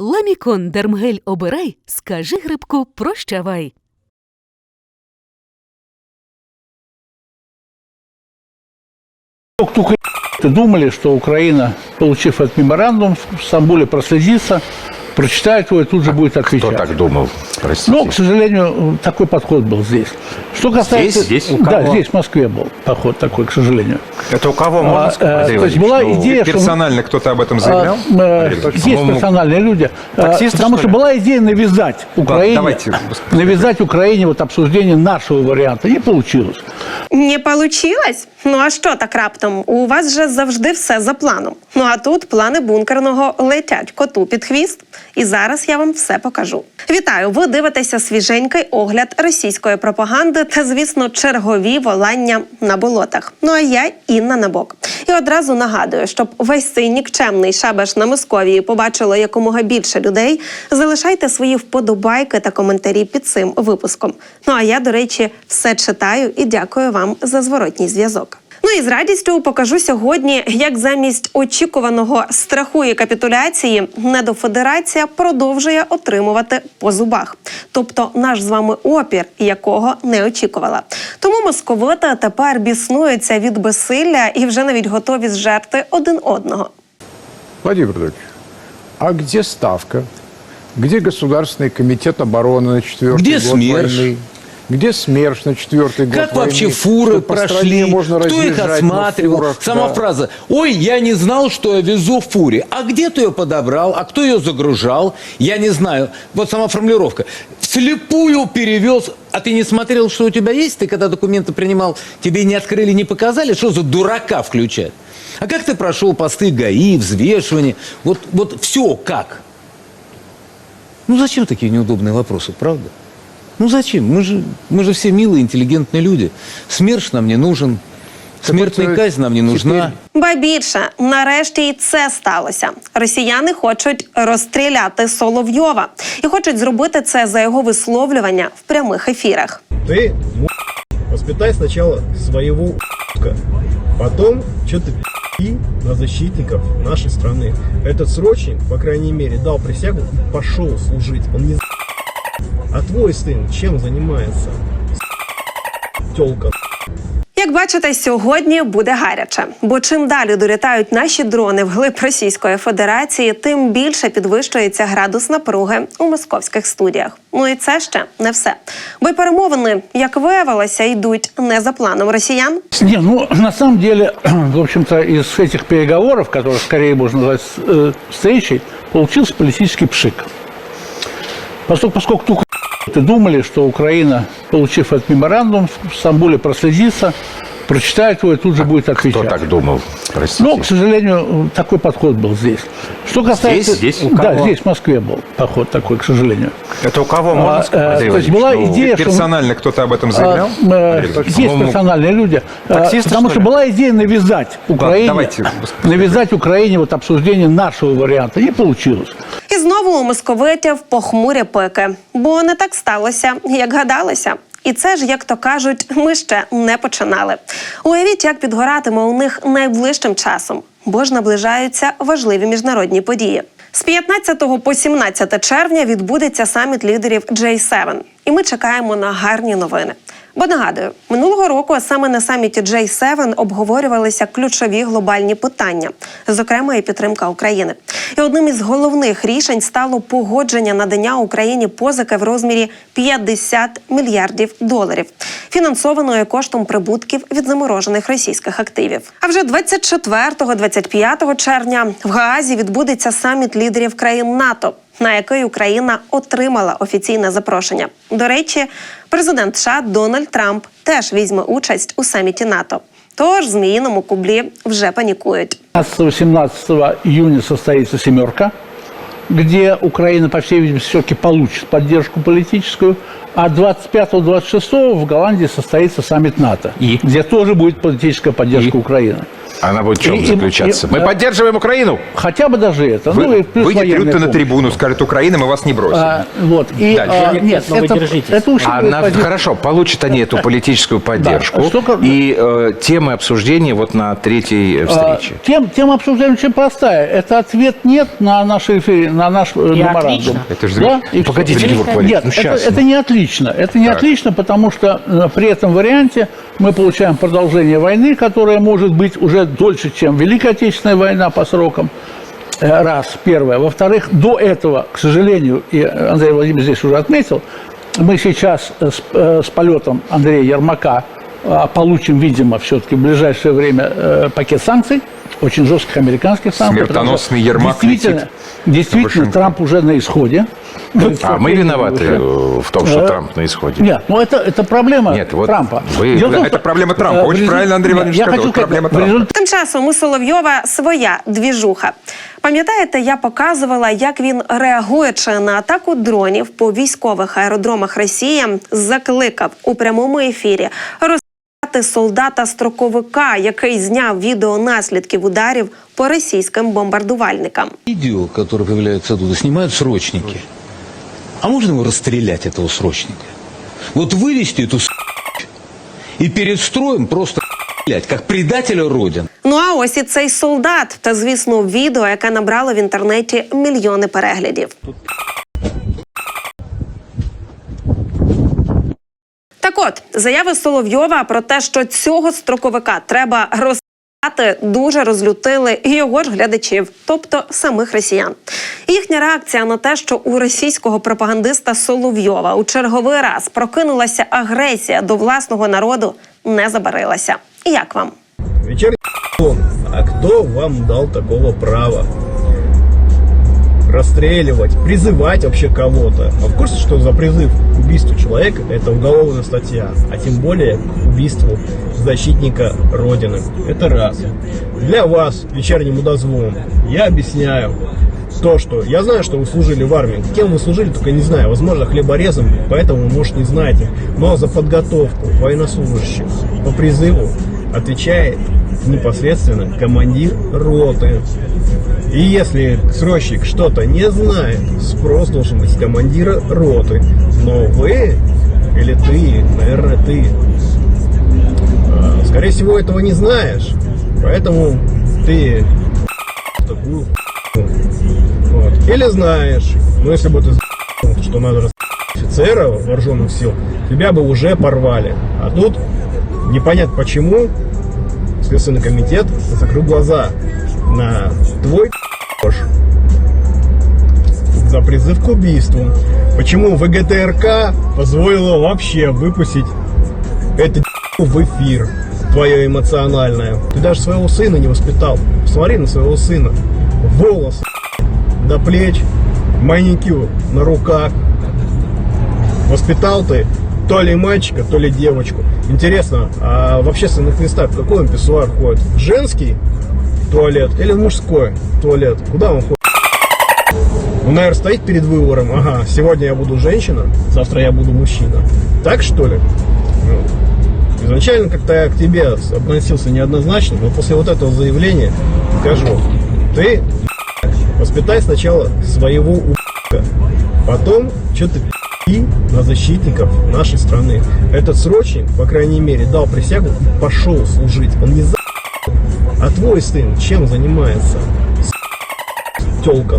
Ламікон Дермгель обирай, скажи грибку прощавай. Думали, что Украина, получив этот меморандум в Стамбуле, проследится, прочитает его и тут же будет Кто отвечать. так думал? Простите. Но, к сожалению, такой подход был здесь. Что касается... Здесь? Здесь? У Да, кого? здесь, в Москве был подход такой, к сожалению. Это у кого можно А, сказать? э, Андрей то есть Владимирович? была идея, что- Персонально кто-то об этом заявлял? А, э, Андрей Владимирович, есть по-моему, персональные люди. А, таксисты, Потому что что ли? была идея навязать Украине, давайте. навязать Украине вот обсуждение нашего варианта. Не получилось. Не получилось? Ну а що так раптом? У вас же завжди все за планом. Ну а тут плани бункерного летять коту під хвіст. І зараз я вам все покажу. Вітаю! Ви дивитеся свіженький огляд російської пропаганди та, звісно, чергові волання на болотах. Ну а я Інна Набок. І одразу нагадую, щоб весь цей нікчемний шабаш на Московії побачило якомога більше людей. Залишайте свої вподобайки та коментарі під цим випуском. Ну а я, до речі, все читаю і дякую вам за зворотній зв'язок. Ну і з радістю покажу сьогодні, як замість очікуваного страху і капітуляції недофедерація продовжує отримувати по зубах, тобто наш з вами опір, якого не очікувала. Тому московити тепер біснуються від безсилля і вже навіть готові зжерти один одного. Владимир Владимирович, а где ставка? Где Государственный комитет обороны на четвертый Где год СМЕРШ? войны? Где СМЕРШ на четвертый год Как войны? вообще фуры прошли? можно Кто их осматривал? фурах, Сама да. фраза «Ой, я не знал, что я везу в фуре». А где ты ее подобрал? А кто ее загружал? Я не знаю. Вот сама формулировка. Вслепую перевез. А ты не смотрел, что у тебя есть? Ты когда документы принимал, тебе не открыли, не показали? Что за дурака включать? А как ты прошел посты ГАИ, взвешивание? Вот, вот все как? Ну зачем такие неудобные вопросы, правда? Ну зачем? Мы же, мы же все милые, интеллигентные люди. СМЕРШ нам не нужен. Смертная вот, э, казнь нам не нужна. Ба більше, нарешті й це сталося. Росіяни хочуть розстріляти Соловйова і хочуть зробити це за його висловлювання в прямих ефірах. Ты му- воспитай сначала своего у**ка, потом что-то и на защитников нашей страны. Этот срочник, по крайней мере, дал присягу и пошел служить. Он не А твой сын чем занимается? Телка. Як бачите, сьогодні буде гаряче, бо чим далі долітають наші дрони вглиб Російської Федерації, тим більше підвищується градус напруги у московських студіях. Ну і це ще не все. Бо й перемовини, як виявилося, йдуть не за планом росіян. Не, ну, на самом деле, в общем-то, из этих переговоров, которые скорее можно назвать э, встречей, получился политический пшик. Поскольку, поскольку только думали, что Украина, получив этот меморандум в Стамбуле, проследится, прочитает его и тут же будет Кто так думал? Простите. Но, к сожалению, такой подход был здесь. Что касается... Здесь? Здесь? У Да, кого? здесь, в Москве был подход такой, к сожалению. Это у кого можно А, сказать? э, Андрей то есть Владимирович? была Ну, идея, что- Персонально кто-то об этом заявлял? А, э, Андрей Владимирович, Есть по-моему, персональные люди. А, таксисты, Потому что что ли? была идея навязать Украине, давайте. навязать Украине вот обсуждение нашего варианта. Не получилось. І знову у московитів похмурі пики, бо не так сталося, як гадалося. І це ж, як то кажуть, ми ще не починали. Уявіть, як підгоратиме у них найближчим часом, бо ж наближаються важливі міжнародні події. З 15 по 17 червня відбудеться саміт лідерів J7. І ми чекаємо на гарні новини. Бо нагадую, минулого року саме на саміті J7 обговорювалися ключові глобальні питання, зокрема і підтримка України. І одним із головних рішень стало погодження надання Україні позики в розмірі 50 мільярдів доларів, фінансованої коштом прибутків від заморожених російських активів. А вже 24-25 червня в Гаазі відбудеться саміт лідерів країн НАТО на який Україна отримала офіційне запрошення. До речі, президент США Дональд Трамп теж візьме участь у саміті НАТО. Тож зміїному кублі вже панікують. 15-18 июня состоится «семерка», где Украина, по всей видимости, все-таки получит поддержку политическую, а 25-26 в Голландии состоится саммит НАТО, И? где тоже будет политическая поддержка И? Украины. Она будет в чем И- и- заключаться? и- Мы э, поддерживаем Украину. Хотя бы даже это. Вы, ну, и плюс выйдет военная Рютте на помощь. трибуну, скажет, Украина, мы вас не бросим. А, вот. И, Дальше. а, Нет, нет, но вы это, держитесь. это учитывая Она, хорошо, получат они эту политическую поддержку. что ка- и э, темы обсуждения вот на третьей э, встрече. А, Тем, тема обсуждаем очень простая. Это ответ нет на наш эфир, на наш э, меморандум. отлично. Это же- Да? И Погодите, Борисович, Нет, ну это, это ну. не отлично. Это не Так. отлично, потому что при этом варианте мы получаем продолжение войны, которая может быть уже дольше, чем Великая Отечественная война по срокам. Э, Раз, первое. Во-вторых, до этого, к сожалению, и Андрей Владимирович здесь уже отметил, мы сейчас э, с, э, с полетом Андрея Ермака э, получим, видимо, все-таки в ближайшее время э, пакет санкций, очень жестких американских санкций. потому что Смертоносный Ермак Действительно, летит действительно Вашингтон. Трамп уже на исходе. А мы виноваты Уже. э, в том, что Э, Трамп на исходе. Нет, ну это, это проблема Нет, вот Трампа. вы- Дело в том, это что, проблема Трампа. э, в Очень результ- правильно Андрей Нет, Владимирович я сказал. хочу Это проблема сказать, в Трампа. результате Тим часом у Соловйова своя двіжуха. Пам'ятаєте, я показувала, як він, реагуючи на атаку дронів по військових аеродромах Росії, закликав у прямому ефірі розстріляти солдата-строковика, який зняв відео наслідків ударів по російським бомбардувальникам. Видео, которое появляется оттуда, снимают срочники. А можно его расстрелять, этого срочника? Вот вывести эту с*** и перед строем просто стрелять, как предателя Родины. Ну а ось і цей солдат, та звісно, відео, яке набрало в інтернеті мільйони переглядів. От, заяви Соловйова про те, що цього строковика треба розстріляти, дуже розлютили і його ж глядачів, тобто самих росіян. Їхня реакція на те, що у російського пропагандиста Соловйова у черговий раз прокинулася агресія до власного народу, не забарилася. Як вам? Вечерний. А кто вам дал такого права? Расстреливать, призывать вообще кого-то. А в курсе, что за призыв к убийству человека это уголовная статья, а тем более к убийству защитника Родины. Это раз. Для вас, вечерним удозвоном, я объясняю то, что я знаю, что вы служили в армии. Кем вы служили, только не знаю. Возможно, хлеборезом, поэтому, может, не знаете. Но за подготовку военнослужащих по призыву отвечает непосредственно командир роты. И если срочник что-то не знает, спрос должен быть с командира роты. Но вы, или ты, наверное, ты, э, скорее всего, этого не знаешь. Поэтому ты такую вот. Или знаешь, но если бы ты что надо расстрелять офицера вооруженных сил, тебя бы уже порвали. А тут непонятно почему Следственный комитет закрыл глаза на твой за призыв к убийству. Почему ВГТРК позволило вообще выпустить это в эфир твое эмоциональное. Ты даже своего сына не воспитал. Посмотри на своего сына. Волосы до плеч, маникюр на руках. Воспитал ты то ли мальчика, то ли девочку. Интересно, а в общественных местах какой он писсуар ходит? Женский туалет или мужской туалет? Куда он ходит? Он, наверное, стоит перед выбором. Ага, сегодня я буду женщина, завтра я буду мужчина. Так что ли? Ну, Изначально как-то я к тебе относился неоднозначно, но после вот этого заявления скажу, ты воспитай сначала своего у**ка, потом что ты и на защитников нашей страны. Этот срочник, по крайней мере, дал присягу пошел служить. Он не за а твой сын чем занимается? Телка.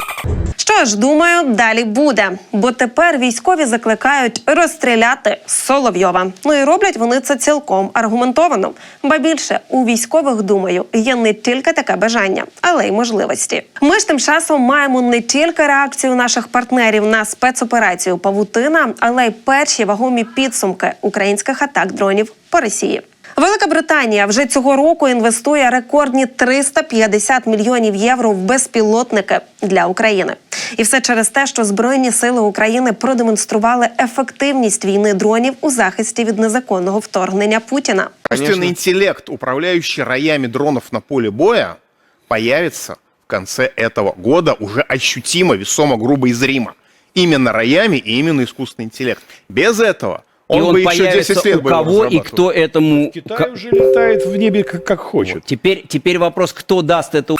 Що ж, думаю, далі буде. Бо тепер військові закликають розстріляти Соловйова. Ну і роблять вони це цілком аргументовано. Ба більше у військових, думаю, є не тільки таке бажання, але й можливості. Ми ж тим часом маємо не тільки реакцію наших партнерів на спецоперацію Павутина, але й перші вагомі підсумки українських атак дронів по Росії. Велика Британія вже цього року інвестує рекордні 350 мільйонів євро в безпілотники для України. І все через те, що Збройні сили України продемонстрували ефективність війни дронів у захисті від незаконного вторгнення Путіна. Искусственный интеллект, управляющий роями дронов на поле боя, появится в конце этого года уже ощутимо, весомо, грубо и зримо. Именно роями и именно искусственный интеллект. Без этого Он и он бы еще появится 10 лет у кого и кто этому... Китай уже летает в небе как, как хочет. Теперь, теперь вопрос, кто даст эту...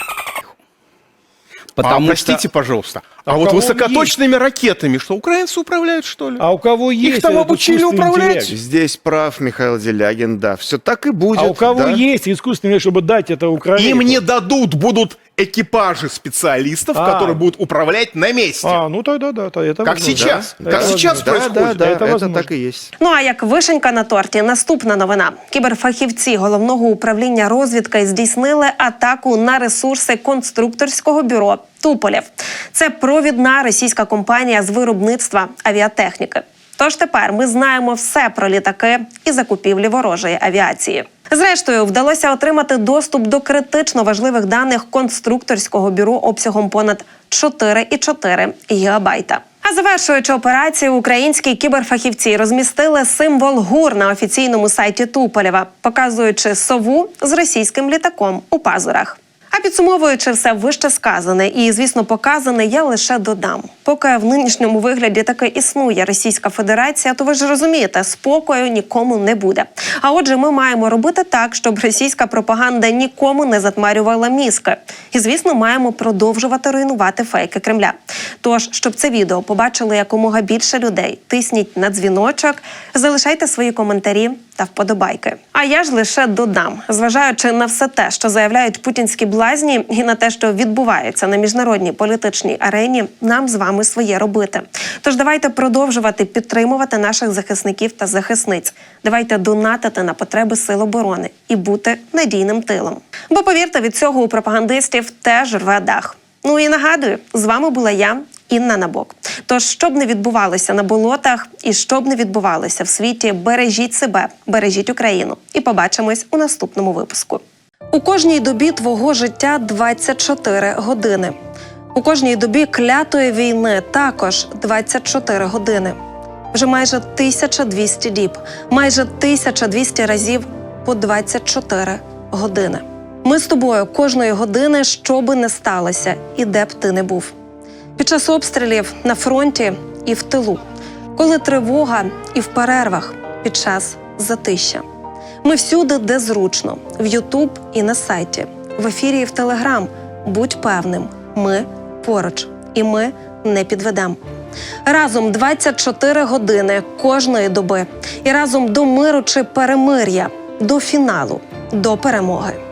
Потому а, простите, что... пожалуйста. А, А у вот кого он высокоточными ракетами, что украинцы управляют, что ли? А у кого есть там этот обучили искусственный управлять? интеллект? Здесь прав Михаил Делягин, да. Все так и будет. А у кого да? есть искусственный интеллект, чтобы дать это Украине? Им не дадут, будут экипажи специалистов, А. которые будут управлять на месте. А, ну тогда да, то это Как возможно. сейчас. Да, Как это сейчас возможно. Да, происходит. да, да, Это это, возможно. так и есть. Ну а як вишенька на торті, наступна новина: кіберфахівці головного управління розвідки здійснили атаку на ресурси конструкторського бюро Туполєв. Це провідна російська компанія з виробництва авіатехніки. Тож тепер ми знаємо все про літаки і закупівлі ворожої авіації. Зрештою, вдалося отримати доступ до критично важливих даних конструкторського бюро обсягом понад 4,4 гігабайта. А завершуючи операцію, українські кіберфахівці розмістили символ ГУР на офіційному сайті Туполєва, показуючи сову з російським літаком у пазурах. А підсумовуючи все вище сказане і, звісно, показане, я лише додам. Поки в нинішньому вигляді таки існує Російська Федерація, то ви ж розумієте, спокою нікому не буде. А отже, ми маємо робити так, щоб російська пропаганда нікому не затмарювала мізки. І, звісно, маємо продовжувати руйнувати фейки Кремля. Тож, щоб це відео побачили якомога більше людей, тисніть на дзвіночок, залишайте свої коментарі та вподобайки. А я ж лише додам, зважаючи на все те, що заявляють путінські блазні, і на те, що відбувається на міжнародній політичній арені, нам з вами своє робити. Тож давайте продовжувати підтримувати наших захисників та захисниць. Давайте донатити на потреби сил оборони і бути надійним тилом. Бо повірте, від цього у пропагандистів теж рве дах. Ну і нагадую, з вами була я, Інна Набок. Тож, щоб не відбувалося на болотах і щоб не відбувалося в світі, бережіть себе, бережіть Україну. І побачимось у наступному випуску. У кожній добі твого життя 24 години. У кожній добі клятої війни також 24 години. Вже майже 1200 діб, майже 1200 разів по 24 години. Ми з тобою кожної години, що би не сталося, і де б ти не був. Під час обстрілів на фронті і в тилу, коли тривога і в перервах під час затища. Ми всюди, де зручно, в Ютуб і на сайті, в ефірі і в Телеграм. Будь певним, ми поруч, і ми не підведемо. Разом 24 години кожної доби, і разом до миру чи перемир'я, до фіналу, до перемоги.